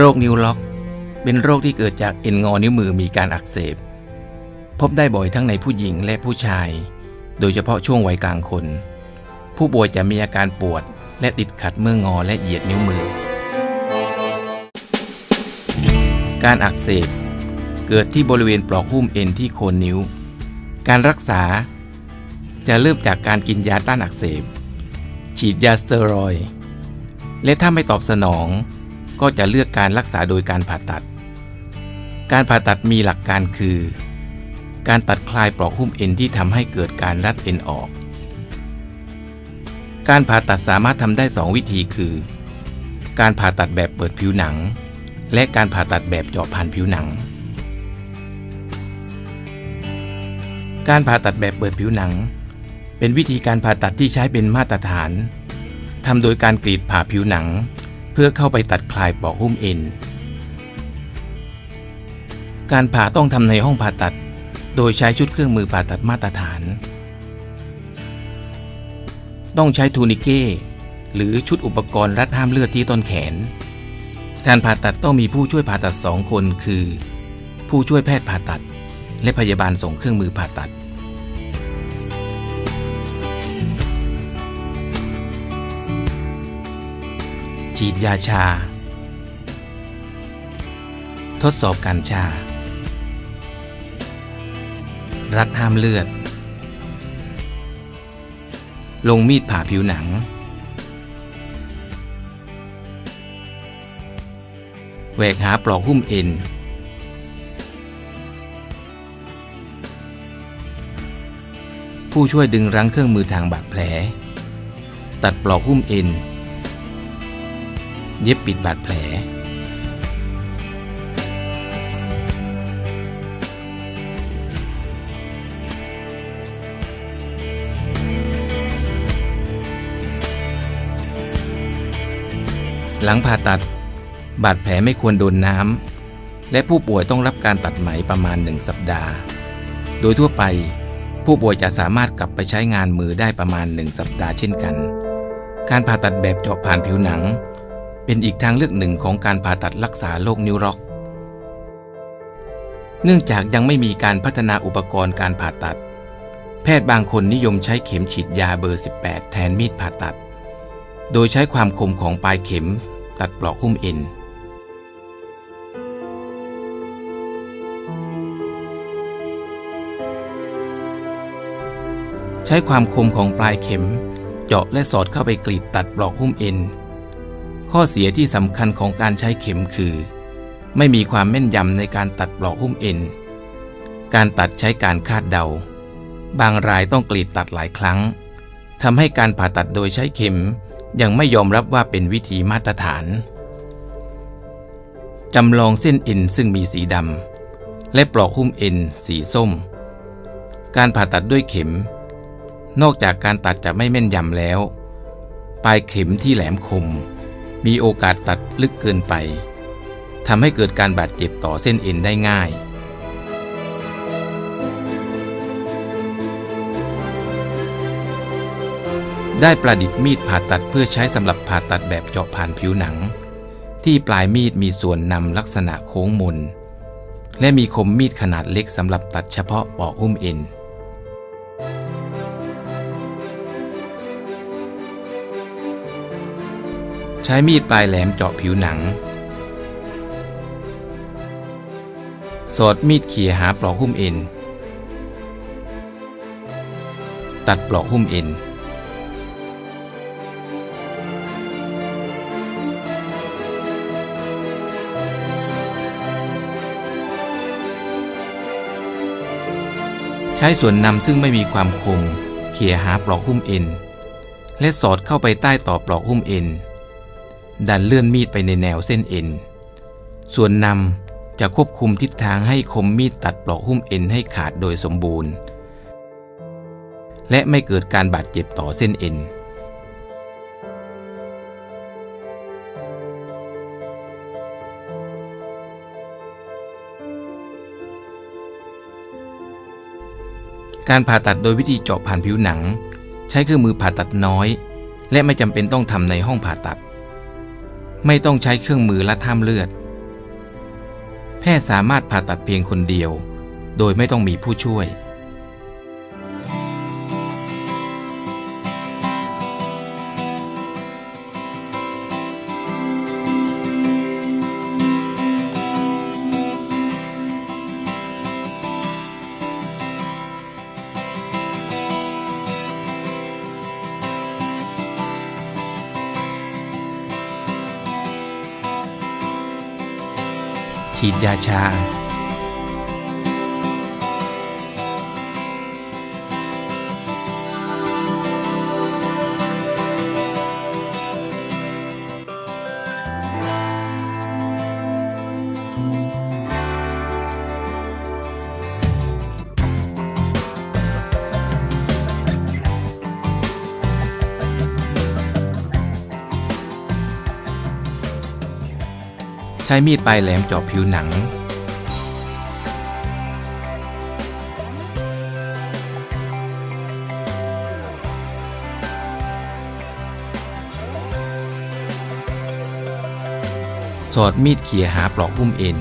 โรคนิ้วล็อก เป็นโรคที่เกิดจากเอ็นงอนิ้วมือมีการอักเสบ พบได้บ่อยทั้งในผู้หญิงและผู้ชาย โดยเฉพาะช่วงวัยกลางคน ผู้ป่วยจะมีอาการปวด และติดขัดเมื่องอและเหยียดนิ้วมือ การอักเสบ เกิดที่บริเวณปลอกหุ้มเอ็นที่โคนนิ้ว การรักษา จะเริ่มจากการกินยาต้านอักเสบ ฉีดยาสเตียรอยและถ้าไม่ตอบสนอง ก็จะเลือกการรักษาโดยการผ่าตัด การผ่าตัดมีหลักการคือ การตัดคลายปลอกหุ้มเอ็นที่ทำให้เกิดการรัดเอ็นออก การผ่าตัดสามารถทำได้ 2 วิธีคือ การผ่าตัดแบบเปิดผิวหนัง และการผ่าตัดแบบเจาะผ่านผิวหนัง การผ่าตัดแบบเปิดผิวหนัง เป็นวิธีการผ่าตัดที่ใช้เป็นมาตรฐานทำโดยการกรีดผ่าผิวหนัง พื่อเข้าไปตัดคลายปอกหุ้มเอ็น การผ่าต้องทำในห้องผ่าตัด โดยใช้ชุดเครื่องมือผ่าตัดมาตรฐาน ต้องใช้ทูนิเก้หรือชุดอุปกรณ์รัดห้ามเลือดที่ต้นแขน การผ่าตัดต้องมีผู้ช่วยผ่าตัดสองคนคือ ผู้ช่วยแพทย์ผ่าตัด และพยาบาลส่งเครื่องมือผ่าตัด ฉีดยาชา ทดสอบการชา รัดห้ามเลือด ลงมีดผ่าผิวหนัง แหวกหาปลอกหุ้มเอ็น ผู้ช่วยดึงรั้งเครื่องมือทางบาดแผล ตัดปลอกหุ้มเอ็น เย็บปิดบาดแผล หลังผ่าตัด บาดแผลไม่ควรโดนน้ำ และผู้ป่วยต้องรับการตัดไหมประมาณ 1 สัปดาห์ โดยทั่วไปผู้ป่วยจะสามารถกลับไปใช้งานมือได้ประมาณ 1 สัปดาห์เช่นกัน การผ่าตัดแบบเจาะผ่านผิวหนัง เป็นอีกทางเลือกหนึ่งของการผ่าตัดรักษาโรคนิ้วร็อก เนื่องจากยังไม่มีการพัฒนาอุปกรณ์การผ่าตัด แพทย์บางคนนิยมใช้เข็มฉีดยาเบอร์ 18 แทนมีดผ่าตัด โดยใช้ความคมของปลายเข็มตัดปลอกหุ้มเอ็นใช้ความคมของปลายเข็ม เจาะและสอดเข้าไปกรีดตัดปลอกหุ้มเอ็น ข้อเสียที่สำคัญของการใช้เข็มคือ ไม่มีความแม่นยำในการตัดปลอกหุ้มเอ็น การตัดใช้การคาดเดา บางรายต้องกรีดตัดหลายครั้งทำให้การผ่าตัดโดยใช้เข็ม ยังไม่ยอมรับว่าเป็นวิธีมาตรฐานจำลองเส้นเอ็นซึ่งมีสีดำและปลอกหุ้มเอ็นสีส้ม การผ่าตัดด้วยเข็ม นอกจากการตัดจะไม่แม่นยำแล้ว ปลายเข็มที่แหลมคม มีโอกาสตัดลึกเกินไปทำให้เกิดการบาดเจ็บต่อเส้นเอ็นได้ง่าย ได้ประดิษฐ์มีดผ่าตัดเพื่อใช้สำหรับผ่าตัดแบบเจาะผ่านผิวหนัง ที่ปลายมีดมีส่วนนำลักษณะโค้งมน และมีคมมีดขนาดเล็กสำหรับตัดเฉพาะปอกหุ้มเอ็น ช้มีดปลายแหลมเจาะผิวหนัง สอดมีดเขี่ยหาปลอกหุ้มเอ็น ตัดปลอกหุ้มเอ็น ใช้ส่วนนำซึ่งไม่มีความคมเขี่ยหาปลอกหุ้มเอ็น และสอดเข้าไปใต้ต่อปลอกหุ้มเอ็น ดันเลื่อนมีดไปในแนวเส้นเอ็น ส่วนนำจะควบคุมทิศทางให้คมมีดตัดปลอกหุ้มเอ็นให้ขาดโดยสมบูรณ์ และไม่เกิดการบาดเจ็บต่อเส้นเอ็นการผ่าตัดโดยวิธีเจาะผ่านผิวหนัง ใช้เครื่องมือผ่าตัดน้อย และไม่จำเป็นต้องทำในห้องผ่าตัด ไม่ต้องใช้เครื่องมือและท่ามเลือด แพทย์สามารถผ่าตัดเพียงคนเดียว โดยไม่ต้องมีผู้ช่วย ฉีดยาชา ใช้มีดปลายแหลมเจาะผิวหนัง สอดมีดเขี่ยหาปลอกหุ้มเอ็น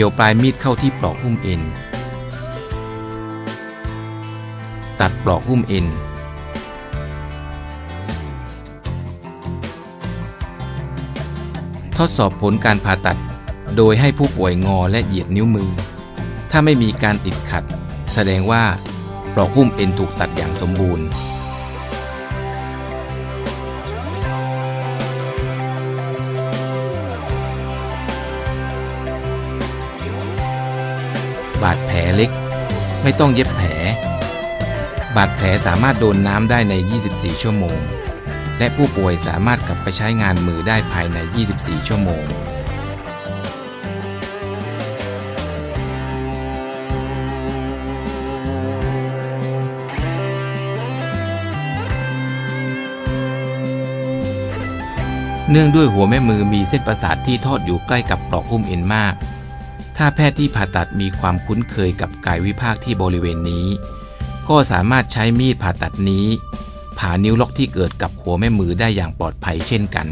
กี่ยวปลายมีดเข้าที่ปลอกหุ้มเอ็น ตัดปลอกหุ้มเอ็น ทดสอบผลการผ่าตัด โดยให้ผู้ป่วยงอและเหยียดนิ้วมือ ถ้าไม่มีการติดขัด แสดงว่าปลอกหุ้มเอ็นถูกตัดอย่างสมบูรณ์ บาดแผลเล็ก ไม่ต้องเย็บแผล บาดแผลสามารถโดนน้ำได้ใน 24 ชั่วโมง และผู้ป่วยสามารถกลับไปใช้งานมือได้ภายใน 24 ชั่วโมงเนื่องด้วยหัวแม่มือมีเส้นประสาทที่ทอดอยู่ใกล้กับปลอกหุ้มเอ็นมาก ถ้าแพทย์ที่ผ่าตัดมีความคุ้นเคยกับกายวิภาคที่บริเวณนี้ ก็สามารถใช้มีดผ่าตัดนี้ ผ่านิ้วล็อกที่เกิดกับหัวแม่มือได้อย่างปลอดภัยเช่นกัน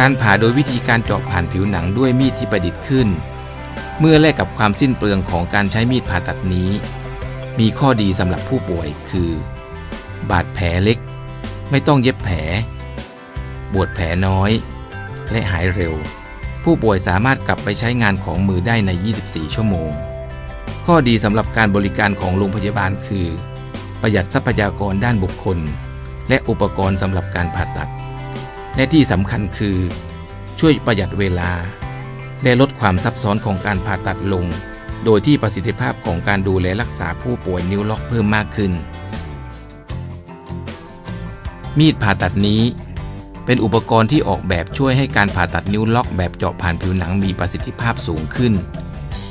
การผ่าโดยวิธีการเจาะผ่านผิวหนังด้วยมีดที่ประดิษฐ์ขึ้น เมื่อแลกกับความสิ้นเปลืองของการใช้มีดผ่าตัดนี้ มีข้อดีสำหรับผู้ป่วยคือ บาดแผลเล็ก ไม่ต้องเย็บแผลปวดแผลน้อย และหายเร็ว ผู้ป่วยสามารถกลับไปใช้งานของมือได้ใน 24 ชั่วโมง ข้อดีสำหรับการบริการของโรงพยาบาลคือ ประหยัดทรัพยากรด้านบุคคล และอุปกรณ์สำหรับการผ่าตัด และที่สำคัญคือช่วยประหยัดเวลา และลดความซับซ้อนของการผ่าตัดลง โดยที่ประสิทธิภาพของการดูแลรักษาผู้ป่วยนิ้วล็อกเพิ่มมากขึ้น มีดผ่าตัดนี้ เป็นอุปกรณ์ที่ออกแบบช่วยให้การผ่าตัดนิ้วล็อกแบบเจาะผ่านผิวหนังมีประสิทธิภาพสูงขึ้น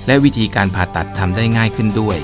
และวิธีการผ่าตัดทำได้ง่ายขึ้นด้วย